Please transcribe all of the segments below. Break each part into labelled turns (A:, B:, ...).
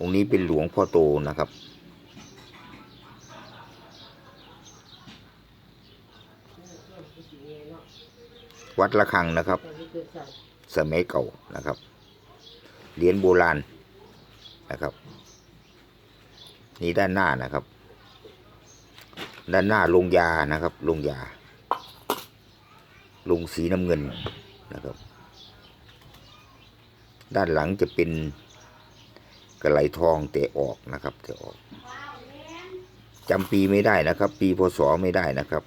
A: องค์นี้เป็นหลวงพ่อโตนะครับ วัดระฆังนะครับสมัยเก่านะครับ เหรียญโบราณนะครับ นี่ด้านหน้านะครับ ด้านหน้าลงยานะครับ ลงยา ลงสีน้ำเงินนะครับ ด้านหลังจะเป็น กระไหลทองแต่ออกนะครับแต่ออกจำปีไม่ได้นะครับ ปีพศไม่ได้นะครับ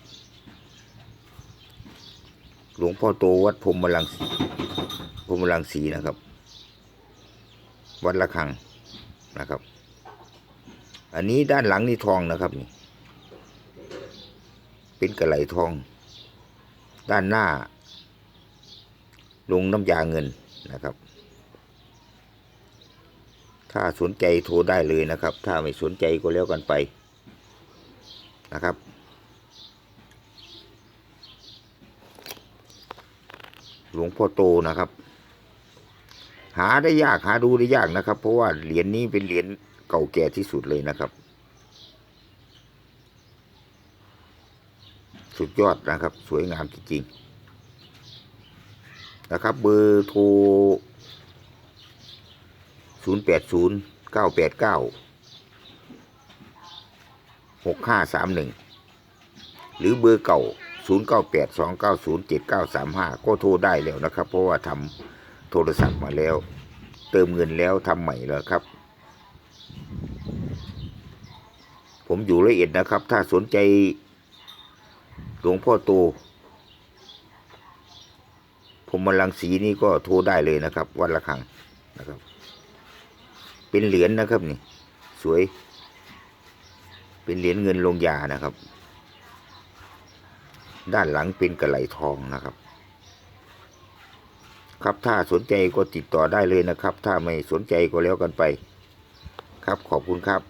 A: หลวงพ่อโตวัดพรหมลังสีพรหมลังสีนะครับ วัดระฆังนะครับ อันนี้ด้านหลังนี่ทองนะครับนี่ เป็นกระไหลทอง ด้านหน้า ลงน้ำยาเงินนะครับ ถ้าสนใจโทรได้เลยนะครับ ถ้าไม่สนใจก็แล้วกันไปนะครับ หลวงพ่อโตนะครับ หาได้ยากหาดูได้ยากนะครับ เพราะว่าเหรียญนี้เป็นเหรียญเก่าแก่ที่สุดเลยนะครับ สุดยอดนะครับ สวยงามจริงๆนะครับ เบอร์โทร 0 8 0 9 8 9 6 5 3 1หกห้าสามหนึ่งหรือเบอร์เก่า 0 9 8 2 9 0 7 9 3 5 ก็โทรได้แล้วนะครับ เพราะว่าทำโทรศัพท์มาแล้ว เติมเงินแล้วทำใหม่แล้วครับ ผมอยู่ละเอียดนะครับ ถ้าสนใจหลวงพ่อโต ผมมาลังสีนี่ก็โทรได้เลยนะครับ วัดละคังนะครับ เป็นเหรียญนะครับนี่ สวย เป็นเหรียญเงินลงยานะครับ ด้านหลังเป็นกระไหลทองนะครับ ครับถ้าสนใจก็ติดต่อได้เลยนะครับ ถ้าไม่สนใจก็แล้วกันไป ครับขอบคุณครับ